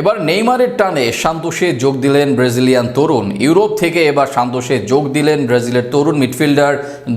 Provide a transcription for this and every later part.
এবার নেইমারের টানে সান্তোষে যোগ দিলেন ব্রাজিলিয়ান তরুণ। ইউরোপ থেকে এবার সান্তোষে যোগ দিলেন ব্রাজিলের তরুণ মিডফিল্ডার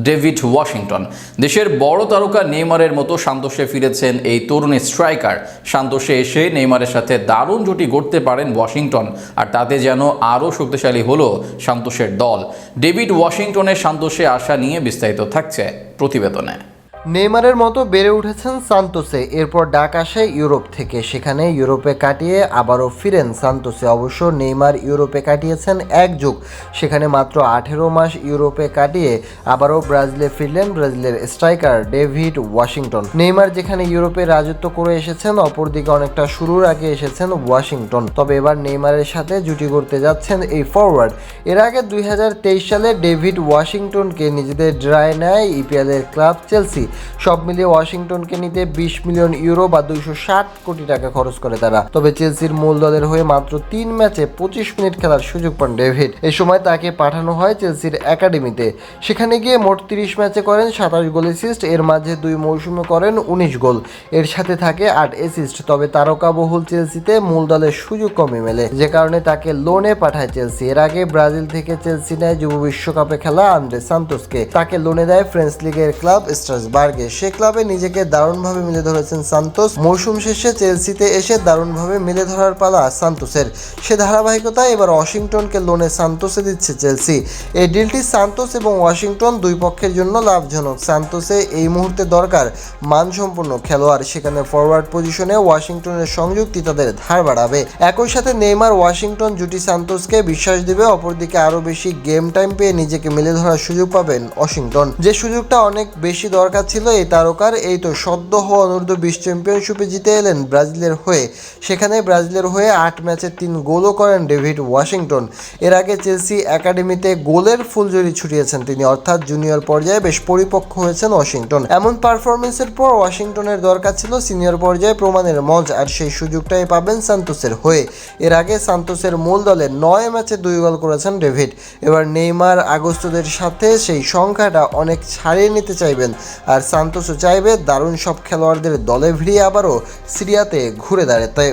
ডেভিড ওয়াশিংটন। দেশের বড় তারকা নেইমারের মতো সান্তোষে ফিরেছেন এই তরুণ স্ট্রাইকার। সান্তোষে এসে নেইমারের সাথে দারুণ জুটি গড়তে পারেন ওয়াশিংটন, আর তাতে যেন আরও শক্তিশালী হলো সান্তোষের দল। ডেভিড ওয়াশিংটনের সান্তোষে আসা নিয়ে বিস্তারিত থাকছে প্রতিবেদনে। নেইমারের মতো বেড়ে উঠেছেন সান্তোসে। এরপর ডাক আসে ইউরোপ থেকে। সেখানে ইউরোপে কাটিয়ে আবারও ফিরেন সান্তোসে। অবশ্য নেইমার ইউরোপে কাটিয়েছেন এক যুগ। সেখানে মাত্র আঠেরো মাস ইউরোপে কাটিয়ে আবারও ব্রাজিলে ফিরলেন ব্রাজিলের স্ট্রাইকার ডেভিড ওয়াশিংটন। নেইমার যেখানে ইউরোপে রাজত্ব করে এসেছেন, অপরদিকে অনেকটা শুরুর আগে এসেছেন ওয়াশিংটন। তবে এবার নেইমারের সাথে জুটি করতে যাচ্ছেন এই ফরওয়ার্ড এর আগে দুই হাজার তেইশ সালে ডেভিড ওয়াশিংটনকে নিজেদের ড্রায় নেয় ইপিএলের ক্লাব চেলসি। সব মিলিয়ে ওয়াশিংটনকে নিতে বিশ মিলিয়ন ইউরো বা দুইশো ষাট কোটি টাকা খরচ করে তারা। তবে চেলসির মূল দলের হয়ে মাত্র তিন ম্যাচে পঁচিশ মিনিট খেলার সুযোগ পান ডেভিড। এ সময় তাকে পাঠানো হয় চেলসির একাডেমিতে। সেখানে গিয়ে মোট তিরিশ ম্যাচে করেন সাতাশ গোল অ্যাসিস্ট এর মাঝে দুই মৌসুমে করেন উনিশ গোল। এর সাথে থাকে আট অ্যাসিস্ট তবে তারকাবহুল চেলসিতে মূল দলের সুযোগ কমে মেলে। যে কারণে তাকে লোনে পাঠায় চেলসি। এর আগে ব্রাজিল থেকে চেলসি নেয় যুব বিশ্বকাপে খেলা আন্দ্রে সান্তোসকে। তাকে লোনে দেয় ফ্রেঞ্চ লিগের ক্লাব স্ট্রাসবার্গে। সে ক্লাবে নিজেকে দারুণভাবে মিলে ধরেছেন সান্তোস। মৌসুম শেষে চেলসিতে এসে দারুণভাবে মিলে ধরার পালা সান্তোসের। সে ধারাবাহিকতায় এবার ওয়াশিংটনকে লোনে সান্তোসে দিচ্ছে চেলসি। এই ডিলটি সান্তোস এবং ওয়াশিংটন দুই পক্ষের জন্য লাভজনক। সান্তোসে এই মুহূর্তে দরকার মানসম্পন্ন খেলোয়াড়। সেখানে ফরওয়ার্ড পজিশনে ওয়াশিংটনের সংযুক্তি তাদের ধার বাড়াবে। একই সাথে নেইমার ওয়াশিংটন জুটি সান্তোসকে বিশ্বাস দিবে, অপরদিকে আরও বেশি গেম টাইম পেয়ে নিজেকে মিলে ধরার সুযোগ পাবেন ওয়াশিংটন। যে সুযোগটা অনেক বেশি দরকার ছিল এই তারকার। এই তো সদ্য হওয়া অনূর্ধ্ব বিশ চ্যাম্পিয়নশিপে জিতে এলেন ব্রাজিলের হয়ে। সেখানে ব্রাজিলের হয়ে আট ম্যাচে তিন গোলও করেন ডেভিড ওয়াশিংটন। এর আগে চেলসি একাডেমিতে গোলের ফুলঝুরি ছুটিয়েছেন তিনি, অর্থাৎ জুনিয়র পর্যায়ে বেশ পরিপক্ক হয়েছেন ওয়াশিংটন। এমন পারফরমেন্সের পর ওয়াশিংটনের দরকার ছিল সিনিয়র পর্যায়ে প্রমাণের মঞ্চ, আর সেই সুযোগটাই পাবেন সান্তোসের হয়ে। এর আগে সান্তোসের মূল দলে নয় ম্যাচে দুই গোল করেছেন ডেভিড। এবার নেইমার আগস্তদের সাথে সেই সংখ্যাটা অনেক ছাড়িয়ে নিতে চাইবেন, আর সান্তোসও চাইবে দারুণ সব খেলোয়াড়দের দলে ভিড়িয়ে আবারও সিরিয়াতে ঘুরে দাঁড়াতে।